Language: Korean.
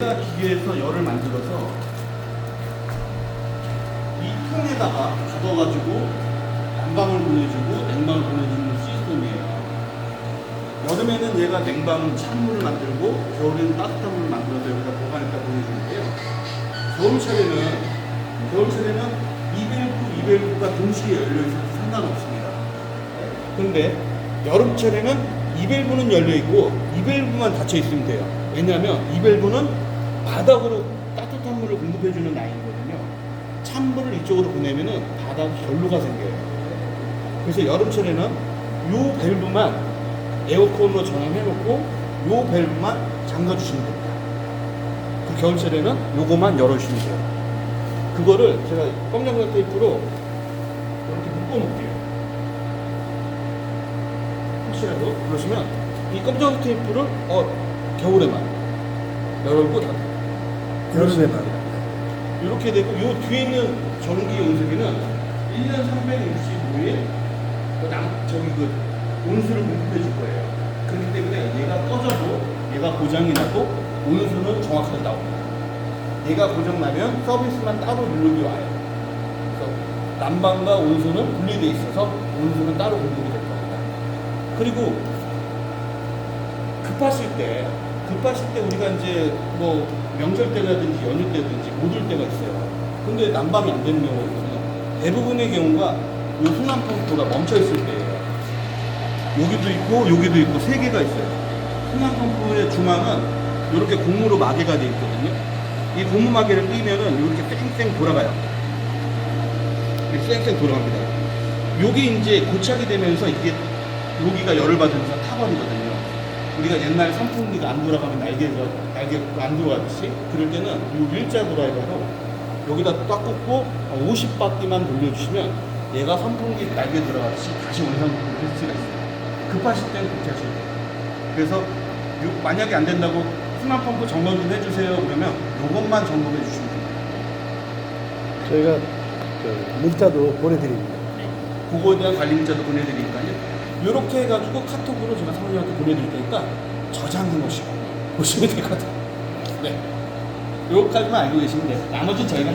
기계에서 열을 만들어서 이 통에다가 걷어가지고 난방을 보내주고 냉방을 보내주는 시스템이에요. 여름에는 얘가 냉방 찬물을 만들고 겨울에는 따뜻한 물을 만들어서 여기다 보관했다 보내주는데요. 겨울철에는 겨울철에는 이벨부, 이벨부가 동시에 열려 있어도 상관없습니다. 그런데 여름철에는 이벨부는 열려 있고 이벨부만 닫혀 있으면 돼요. 왜냐하면 이벨부는 바닥으로 따뜻한 물을 공급해주는 라인이거든요. 찬물을 이쪽으로 보내면은 바닥 결로가 생겨요. 그래서 여름철에는 요 밸브만 에어컨으로 전환해놓고 요 밸브만 잠가주시면 됩니다. 그 겨울철에는 요거만 열어주시면 돼요. 그거를 제가 검정색 테이프로 이렇게 묶어놓을게요. 혹시라도 그러시면 이 검정 테이프를 어 겨울에만 열고 닫고 여름에만. 이렇게 되고 요 뒤에 있는 전기 온수기는 1년 365일 그 남, 저기 그 온수를 공급해 줄 거예요. 그렇기 때문에 얘가 꺼져도 얘가 고장이 나도 온수는 정확하게 나옵니다. 얘가 고장 나면 서비스만 따로 누르기 와요. 그래서 난방과 온수는 분리돼 있어서 온수는 따로 공급이 될 겁니다. 그리고 급하실 때 급하실 때 우리가 이제 뭐 명절 때라든지 연휴 때든지 못 올 때가 있어요. 근데 난방이 안 되는 경우가 있거든요. 대부분의 경우가 요 순환 펌프가 멈춰 있을 때예요. 여기도 있고 여기도 있고 세 개가 있어요. 순환 펌프의 중앙은 이렇게 고무로 마개가 돼 있거든요. 이 고무 마개를 끼면은 이렇게 쌩쌩 돌아가요. 이렇게 쌩쌩 돌아갑니다. 요게 이제 고착이 되면서 이게 여기가 열을 받으면서 타버리거든요. 우리가 옛날 선풍기가 안 돌아가면 날개가 날개 안 들어가듯이 그럴 때는 이 일자 드라이버로 여기다 딱 꽂고 50바퀴만 돌려주시면 얘가 선풍기 날개 들어가듯이 다시 원상복구를 할 수가 있어요. 급하실 때는 그렇게 하셔야 돼요. 그래서 요- 만약에 안 된다고 순환 펌프 점검 좀 해주세요 그러면 요것만 점검해 주시면 돼요. 저희가 그 문자도 보내드립니다. 그거에 대한 관리 문자도 보내드리니까요. 이렇게 해가지고 카톡으로 제가 사모님한테 보내드릴 테니까 저장해 놓으시고 보시면 같아요. 네. 요까지만 알고 계시면 돼요. 나머지는 저희가